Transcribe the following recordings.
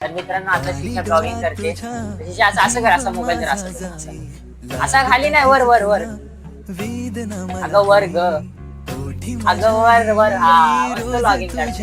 तर मित्रांनो आता शिक्षा ब्लॉगिंग करते. शिक्षा असं असं कर असं मोबाईल तर असं असं खाली नाही वर वर वर. अगं वर ग. अगं वर वर. हा ब्लॉगिंग करते.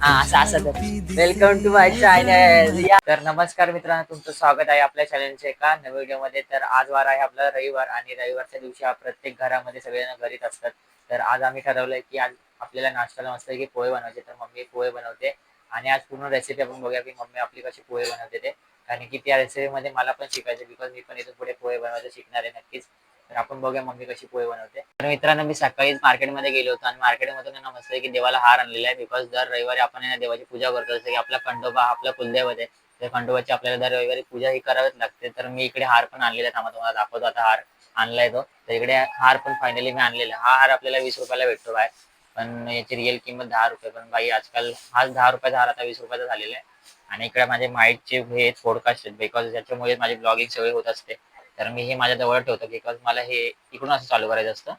हा असं असं कर. वेलकम टू माय चॅनल तर नमस्कार मित्रांनो तुमचं स्वागत आहे आपल्या चॅनलच्या एका नवीन व्हिडिओमध्ये. तर आज वार आहे आपला रविवार आणि रविवारच्या दिवशी प्रत्येक घरामध्ये सगळेजण घरीच असतात. तर आज आम्ही ठरवलंय की आज आपल्याला नाश्त्याला मस्त की पोहे बनवायचे. तर मम्मी पोहे बनवते. आणि आज पूर्ण रेसिपी आपण बघूया की मम्मी आपली कशी पोहे बनवते ते. कारण की त्या रेसिपीमध्ये मला पण शिकायचं बिकॉज मी पण इथून पुढे पोहे बनवायचं शिकणार आहे नक्कीच. तर आपण बघूया मम्मी कशी पोहे बनवते. तर मित्रांनो मी सकाळीच मार्केटमध्ये गेलो होतो आणि मार्केटमधून आहे मस्त की देवाला हार आणलेला आहे बिकॉज दर रविवारी आपण देवाची पूजा करतो जसं की आपला खंडोबा आपला कुलदैवत आहे. तर खंडोबाची आपल्याला दर रविवारी पूजा ही करावीच लागते. तर मी इकडे हार पण आणलेला आहे. थांबा तुम्हाला दाखवतो आता हार आणलाय तो. तर इकडे हार पण फायनली मी आणलेला आहे. हा हार आपल्याला वीस रुपयाला भेटतो बाय पण याची रिअल किंमत दहा रुपये. पण बाई आजकाल हाच दहा रुपयाचा हार आता वीस रुपयाचा झालेला आहे. आणि इकडे माझे माईटचे हे फोडकास्ट आहेत बिकॉज त्याच्यामुळे माझी ब्लॉगिंग सगळी होत असते. तर मी हे माझ्या जवळ ठेवतो. बिकॉज मला हे इकडून असं चालू करायचं असतं.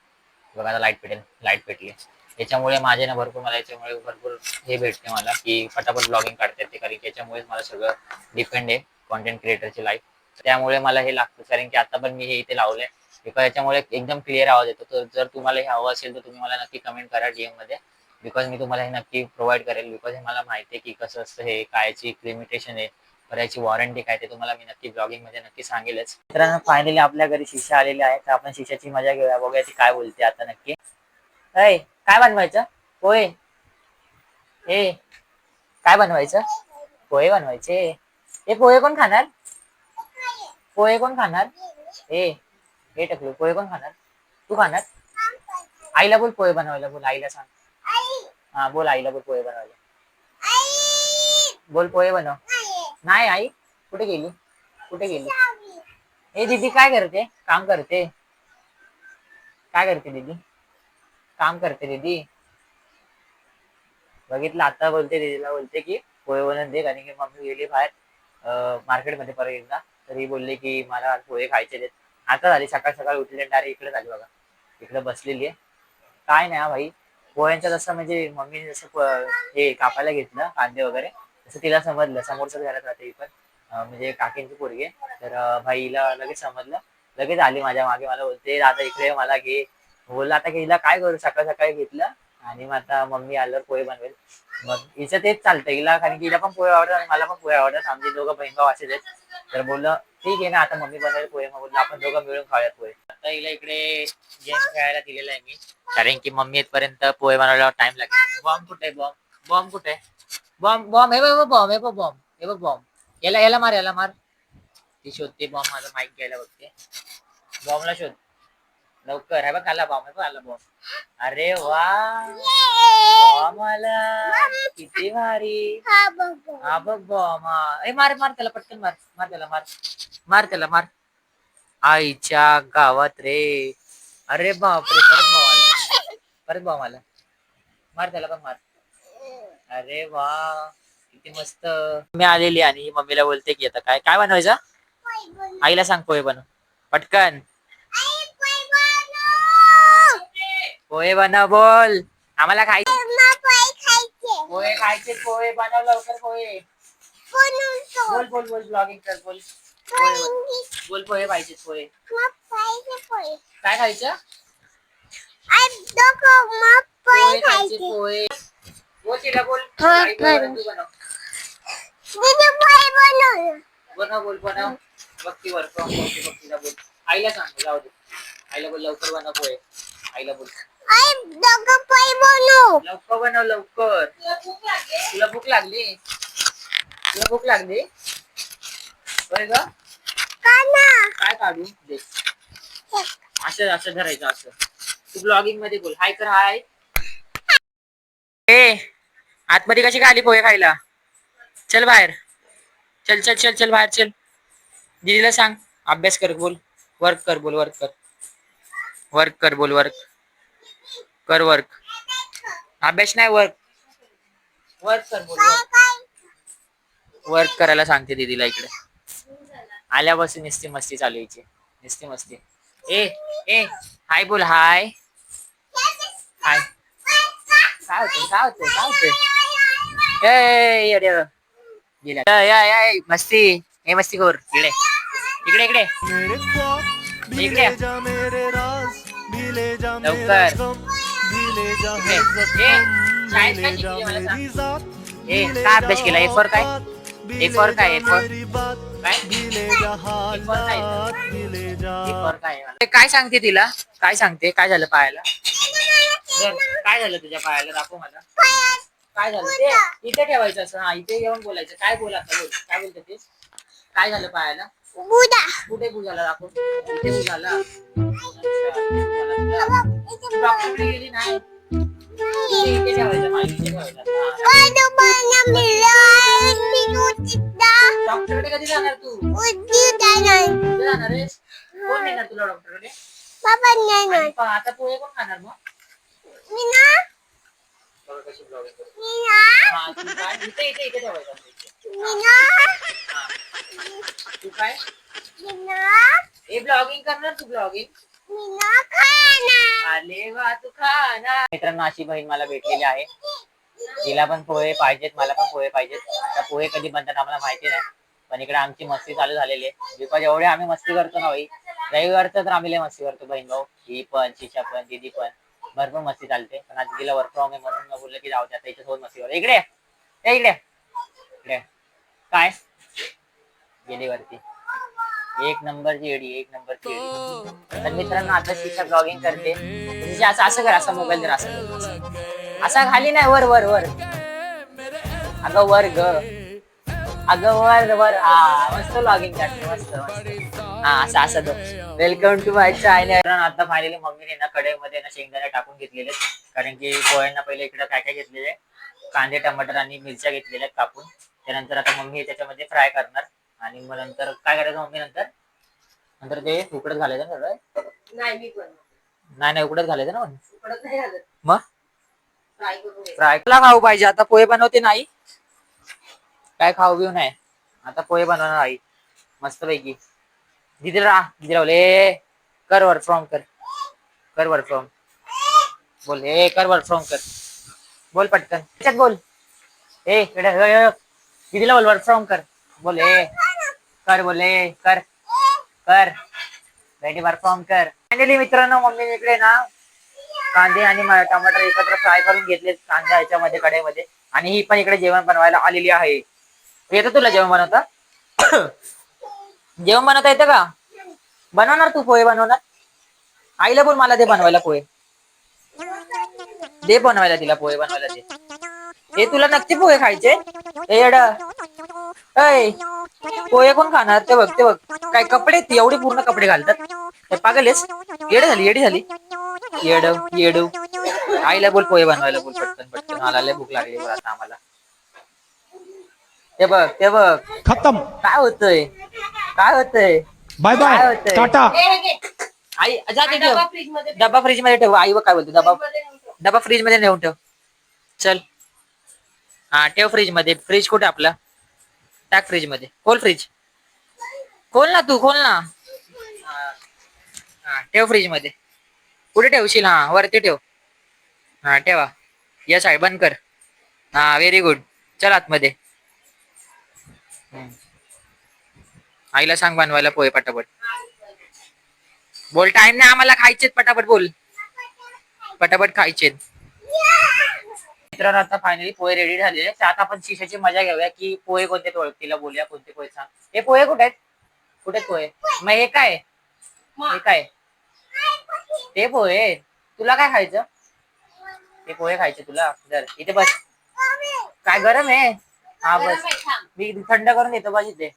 बघा आता लाइट पेटेल. लाइट पेटली. याच्यामुळे माझे ना भरपूर मला याच्यामुळे भरपूर हे भेटते मला की फटाफट ब्लॉगिंग काढता येते कारण की याच्यामुळेच मला सगळं डिपेंड आहे कॉन्टेंट क्रिएटरची लाईफ त्यामुळे मला हे लागतं. कारण की आता पण मी हे इथे लावलंय. बिकॉज याच्यामुळे एकदम क्लिअर आवाज येतो. तर जर तुम्हाला हे हवं असेल तर तुम्ही मला नक्की कमेंट करा डीएममध्ये. बिकॉज मी तुम्हाला हे नक्की प्रोव्हाइड करेल. बिकॉज हे मला माहिती आहे की कसं असतं हे कायची लिमिटेशन आहे तर याची वॉरंटी काय ते तुम्हाला मी नक्की ब्लॉगिंगमध्ये नक्की सांगेलच. मित्रांनो फायनली आपल्या घरी शिष्या आलेली आहे. तर आपण शिष्याची मजा घेऊया. बघूया ती काय बोलते आता नक्की. अय काय बनवायचं? पोहे. ए काय बनवायचं? पोहे बनवायचे. हे पोहे कोण खाणार? पोहे कोण खाणार? ए हे टकलू पोहे कोण खाणार? तू खाणार? आईला बोल पोहे बनवायला बोल आईला सांग. हा बोल आईला बोल पोहे बनवायला. बोल पोहे बनव. नाही आई कुठे गेली? कुठे गेली? हे दीदी काय करते? काम करते. काय करते दीदी? काम करते दीदी. बघितलं आता बोलते दीदीला बोलते की पोहे बनवून दे कारण की मम्मी गेली बाहेर मार्केटमध्ये परत एकदा. तरी बोलले की मला पोहे खायचे देत आता झाली सकाळ सकाळ उठले डायरेक्ट इकडे झाली बघा. इकडे बसलेली आहे. काय नाही भाई. पोह्यांचं जसं म्हणजे मम्मीने जसं हे कापायला घेतलं कांदे वगैरे तसं तिला समजलं. समोरचं घरात राहते पण. म्हणजे काकींची पोरगी आहे. तर भाईला लगेच समजलं. लगेच आली माझ्या मागे मला बोलते आता इकडे मला घे. बोलला आता हिला काय करू? सकाळ सकाळी घेतलं आणि मग आता मम्मी आल्यावर पोहे बनवेल. मग हिचं तेच चालतं हिला कारण की हिला पण पोहे आवडतात आणि मला पण पोहे आवडतात. आमचे दोघं बहीण भाऊ असेच आहेत. तर बोललं ठीक आहे ना आता मम्मी बनवेल पोहे मग आपण दोघं मिळून खाऊयात पोहे. आता हिला इकडे गेम खेळायला दिलेला आहे मी. कारण की मम्मी येतपर्यंत पोहे बनवायला टाइम लागेल. बॉम्ब कुठे बॉम्ब? बॉम्ब कुठे बॉम्ब बॉम्ब हे बघ बॉम्ब हे बघ बॉम्ब हे बघ बॉम्ब. याला याला मार याला मार. ती शोधते बॉम्ब माझा माईक घ्यायला बघते. बॉम्बला शोध. लवकर. हे बघ आला बॉम्ब हे बघ आला बॉम्ब. अरे वा. बॉम्ब आला किती भारी हा बघ ए मार मार त्याला पटकन मार. मार त्याला मार. मार त्याला मार. आईच्या गावात रे. अरे बापरे परत आला. परत आला. मार त्याला पण मार. अरे वा किती मस्त. मी आलेली आणि मम्मीला बोलते की आता काय काय बनवायचं? आईला सांग पोहे बनव. पटकन. पोहे बनव बोल. आम्हाला खायचे पोहे खायचे पोहे बनव लवकर पोहे. बोल बोल बोल ब्लॉगिंग कर बोल. पोहे बोल पोहे पाहिजे पोहे. काय खायचं? पोहे खायचे पोहे. बोल तिला बोल. आई बोल, तू बनव. बनव बोल बनव. बघ ती वर बघ ती बघ तिला बोल. आईला सांग जाऊ दे. आईला बोल लवकर बनव पोहे. आईला बोल. लवकर बनव लवकर. तुला भूक लागली? तुला भूक लागली? होय ग? काय काढू? दे. असं असं धरायचं असं. तू ब्लॉगिंगमध्ये बोल. हाय कर हाय ए आतमध्ये कशी आली पोहे खायला? चल बाहेर. चल चल चल चल बाहेर चल. दीदीला सांग. अभ्यास कर बोल. वर्क कर बोल वर्क कर. वर्क कर बोल वर्क कर वर्क अभ्यास नाही वर्क वर्क कर बोल वर्क करायला सांगते दीदीला इकडे. आल्यापासून निस्ती मस्ती चालू यायची निस्ती मस्ती. ए ए हाय बोल हाय हाय काय होते काय होते काय होते ए या, मस्ती. हे मस्ती खोर. इकडे. इकडे इकडे. इकडे. ले जा मेरे राज भी ले जा लवकर. काय अभ्यास केला? For काय? ले काय? बात काय? काय? हे सांगते तिला? काय सांगते? काय झालं पायाला काय झालं तुझ्या पायाला दाखव मला. काय झालं? ते इथे ठेवायचं असं. हा इथे येऊन बोलायचं. काय बोल काय बोलते ते? काय झालं पायाला कुठे बुजाला दाखव? इथे बुजाला डॉक्टरकडे गेली नाही इथे इथे ठेवायचं पाय इथे ठेवायचं हा. डॉक्टरकडे कधी जाणार तू कुठे जाणार आहेस कोण नेणार तुला डॉक्टरकडे आणि पा- आता पोहे कोण खाणार मग बघा कशी vlogging करते. हा, तू काय इथे इथे इथे ठेवायचं असं इथे. हा. तू काय हे ब्लॉगिंग करणार तू ब्लॉगिंग आले वा तू खाना मित्रांनो अशी बहीण मला भेटलेली आहे. तिला पण पोहे पाहिजेत मला पण पोहे पाहिजेत. आता पोहे कधी बनतात आम्हाला माहिती नाही पण इकडे आमची मस्ती चालू झालेली आहे. बिकॉज एवढे आम्ही मस्ती करतो ना भाई रविवारचं तर आम्ही लय मस्ती करतो बहीण भाऊ. ही पण शिशा पण दीदी पण. भरपूर मस्ती चालते. पण आज तिला वर्क फ्रॉम आहे म्हणून मग बोललं की जाऊ द्या त्याच्यासोबत मस्ती करतो इकडे इकडे इकडे काय? गेली वरती. एक नंबरची एडी एक नंबरची एडी. तर मित्रांनो आता शिक्षा ब्लॉगिंग करते. म्हणजे असं असं कर असा मोबाईल जर असं असं खाली नाही वर वर वर. अगं वर ग. अगं वर वर. हा मस्त ब्लॉगिंग करते मस्त मस्त. हा असं असं तो वेलकम टू माय चॅनल आता फायनली मम्मीने ना कढईमध्ये ना शेंगदाणे टाकून घेतलेले. कारण की पोह्यांना पहिले इकडे काय काय घेतलेले? कांदे टमाटर आणि मिरच्या घेतलेल्या कापून. त्यानंतर आता मम्मी त्याच्यामध्ये फ्राय करणार. आणि मग नंतर काय करायचं मम्मी नंतर? नंतर ते उकडत घालायचं ना सगळं? नाही मी नाही नाही उकडत घालायचं ना मग? उकडत नाही घालत. मग? फ्राय करून घे. फ्राय ला खाऊ पाहिजे. आता पोहे बनवते नाही काय खाऊ घेऊ नाही. आता पोहे बनवणार आई. मस्त पैकी दिदी राह दिदी राहुले कर वर्क फ्रॉम कर. कर वर्क फ्रॉम बोल ए कर वर्क फ्रॉम कर. बोल पटकन. त्याच्यात बोल. ए इकडे ए, ए, दीदीला बोल वर्क फ्रॉम कर. बोल ए. कर बोले कर. कर. रेडी वर्क फ्रॉम कर. फायनली मित्रांनो मम्मी इकडे ना कांदे आणि टमाटर एकत्र फ्राय करून घेतले कांदा याच्यामध्ये कढईमध्ये. आणि ही पण इकडे जेवण बनवायला आलेली आहे. येतं तुला जेवण बनवता? जेवण बनवता येतं का? बनवणार तू पोहे बनवणार? आईला बोल मला ते बनवायला पोहे. दे बनवायला तिला पोहे बनवायला दे. हे तुला नक्की पोहे खायचे? एड ऐ पोहे कोण खाणार? ते बघ ते बघ. काय कपडे ती? एवढे पूर्ण कपडे घालतात. पागलेस येड झाली येडी झाली. येड येडू. आईला बोल पोहे बनवायला बोल पटकन पटकन. मला लय भूक लागली बघ आता आम्हाला. ते बघ ते बघ. खत्म. काय होतंय? काय होतंय? बाय बाय होतंय? टाटा. आई जा ते ठेव. डबा फ्रीजमध्ये ठेव. डबा फ्रीजमध्ये ठेव. आई बघ काय बोलते? डबा. डबा फ्रीजमध्ये नेऊन ठेव. चल. हा ठेव फ्रीजमध्ये फ्रीज कुठे आपला? टाक फ्रीजमध्ये. खोल फ्रीज खोल ना तू खोल ना. हा. ठेव फ्रीजमध्ये. कुठे ठेवशील? हा वरती ठेव. हा ठेवा. यश आहे बंद कर. हा व्हेरी गुड चल आतमध्ये. हम्म. आईला सांग बनवायला पोहे पटापट. बोल टाइम नाही आम्हाला खायचेत पटापट बोल. पटापट खायचेत. मित्रांनो आता फायनली पोहे रेडी झालेले त्यात आपण शिशाची मजा घेऊया की पोहे कोणते ओळखतीला बोलूया कोणते पोहे सांग हे पोहे कुठे आहेत? कुठे आहेत पोहे? मग हे काय? हे काय? ते पोहे. तुला काय खायचं? ते पोहे खायचे तुला? जर इथे बस. काय गरम आहे? हा बस. मी थंड करून देतो बस इथे.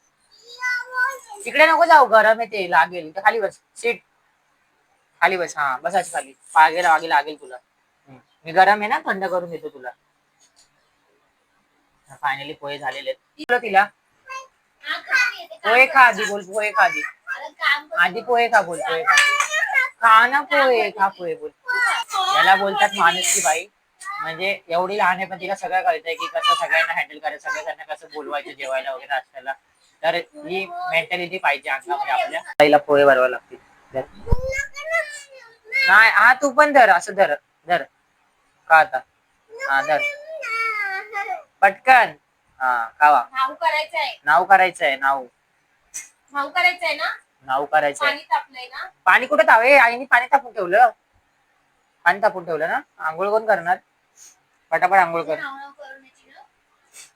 तिकडे नको जाऊ. गरम आहे ते. लागेल. खाली बस. सीट खाली बस. हा बसाच खाली. पागे आगे लागेल तुला. मी गरम आहे ना थंड करून देतो तुला. फायनली पोहे झालेले आहेत. तुला तिला पोहे खा आधी बोल पोहे खा आधी. आधी पोहे खा बोल पोहे खा. खा ना पोहे खा पोहे बोल. याला बोलतात माणूस की बाई म्हणजे एवढी लहान आहे पण तिला सगळं कळतंय की कसं सगळ्यांना हँडल करायचं सगळ्यांना कसं बोलवायचं जेवायला वगैरे असताना. तर ही मेंटॅलिटी पाहिजे अंगामध्ये आपल्या. आईला पोहे भरवा लागतील. नाही हा तू पण धर असं धर धर. आता हा धर. पटकन. हा खावा. भाऊ करायचं आहे नाव करायचं आहे नाव भाऊ करायचं आहे ना? नाव करायचं आहे पाणी तापलंय ना? पाणी कुठे तावे? आईने पाणी तापून ठेवलं. पाणी तापून ठेवलं ना? आंघोळ कोण करणार? पटापट आंघोळ कर. नाव नाव करून याची ना.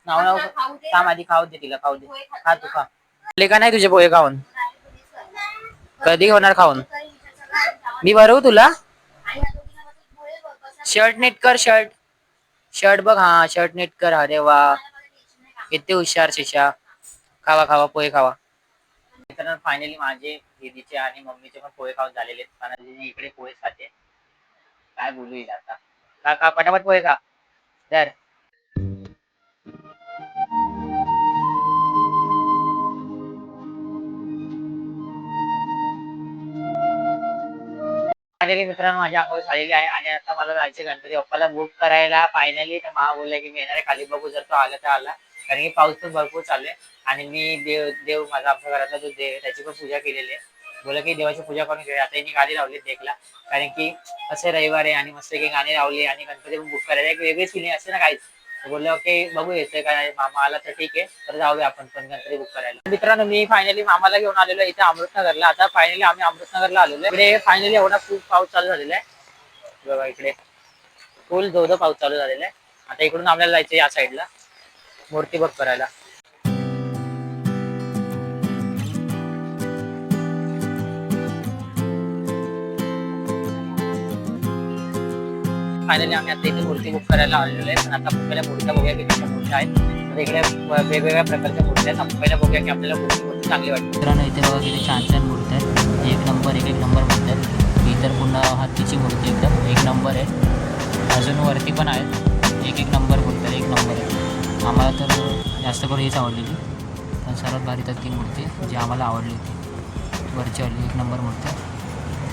नाव नाव आता खाऊ दे. काम आधी खाऊ दे तिला खाऊ दे. पोहे खाते खा ना. तू खा. ले का नाही तुझे पोहे खाऊन. कधी होणार खाऊन? मी भरवू तुला? आणि दोघींना मग पोहे बघ, कशा- शर्ट नीट कर शर्ट. शर्ट बघ हा शर्ट नीट कर. अरे वा. किती हुशार शिशा. खावा खावा पोहे खावा. मित्रांनो फायनली माझे दीदीचे आणि मम्मीचे पण पोहे खाऊन झालेले आहेत. इकडे पोहे खाते. काय बोलू आता. का का पटापट पोहे खा. तर फायनली मित्रांनो माझ्या अंगावर झालेली आहे आणि आता मला जायचं गणपती बाप्पाला बुक करायला. फायनली तर मा बोलले की मी येणार आहे. खाली बघू जर तो आला तर आला. कारण की पाऊस पण भरपूर चालू आहे. आणि मी देव देव माझा आमच्या घरातला जो देव त्याची पण पूजा केलेली आहे. बोला की देवाची पूजा करून घेऊया. आता मी गाणी लावली देखला. कारण की असे रविवार आहे आणि मस्त की गाणी लावली आणि गणपती पण बुक करायला. एक वेगळीच फिलिंग असते ना काहीच बोलले की बघू येते काय मामा आला तर ठीक आहे तर जाऊया आपण पण गणपती बुक करायला. मित्रांनो मी फायनली मामाला घेऊन आलेलो इथे अमृतनगरला. आता फायनली आम्ही अमृतनगरला आलेलो आहे. इकडे फायनली एवढा खूप पाऊस चालू झालेला आहे. बघा इकडे. फुल धोधो पाऊस चालू झालेला आहे. आता इकडून आपल्याला जायचं या साईडला मूर्ती बघ करायला. फायनली आम्ही आता इथे मूर्ती बुक करायला आलेलो आहे पण आता पहिल्या मूर्त्या बघूया की कशा मूर्त्या आहेत. वेगळ्या वेगवेगळ्या प्रकारच्या मूर्त्या आहेत. आपण पहिल्या बघूया की आपल्याला कोणती मूर्ती चांगली वाटते. मित्रांनो इथे बघा किती छान छान मूर्त्या आहेत. एक नंबर एक एक नंबर मूर्त्या आहेत. इतर पुन्हा हत्तीची मूर्ती एकदम एक नंबर आहे. अजून वरती पण आहेत. एक एक नंबर मूर्त्या आहे एक नंबर आहे. आम्हाला तर जास्त करून हीच आवडलेली. पण सर्वात भारी तर ती मूर्ती जी आम्हाला आवडली होती. वरची वाली एक नंबर मूर्ती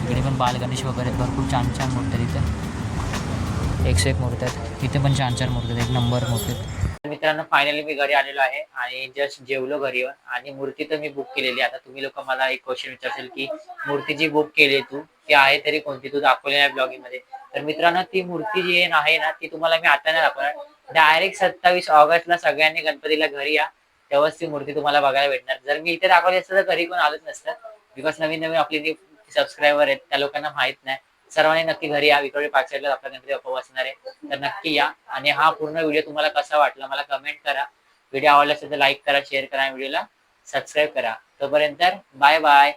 इकडे पण बालगणेश वगैरे आहेत, भरपूर छान छान मूर्त्या तिथे एकशे एक मूर्ती आहेत. इथे पण छान छान मूर्ती आहेत. एक नंबर मूर्ती आहेत. मित्रांनो फायनली मी घरी आलेलो आहे आणि जस्ट जेवलो घरी आणि मूर्ती तर मी बुक केलेली आता तुम्ही लोक मला एक क्वेश्चन विचारशील की मूर्ती जी बुक केली तू ती आहे तरी कोणती? तू दाखवली नाही ब्लॉगिंगमध्ये तर मित्रांनो ती मूर्ती जी आहे ना- ती तुम्हाला मी आता नाही दाखवणार. डायरेक्ट सत्तावीस ऑगस्टला सगळ्यांनी गणपतीला घरी या. तेव्हाच ती मूर्ती तुम्हाला बघायला भेटणार. जर मी इथे दाखवली असतं तर घरी कोण आलंच नसतं. बिकॉज नवीन नवीन आपली सबस्क्रायबर आहेत त्या लोकांना माहीत नाही. सर्वांनी नक्की घरी या. विक्रोळी पाच साईडला आपला गणपती बाप्पा बसणार आहे. तर नक्की या. आणि हा पूर्ण व्हिडिओ तुम्हाला कसा वाटला मला कमेंट करा. व्हिडिओ आवडला असेल तर लाईक करा शेअर करा व्हिडिओला सबस्क्राईब करा. तोपर्यंत बाय बाय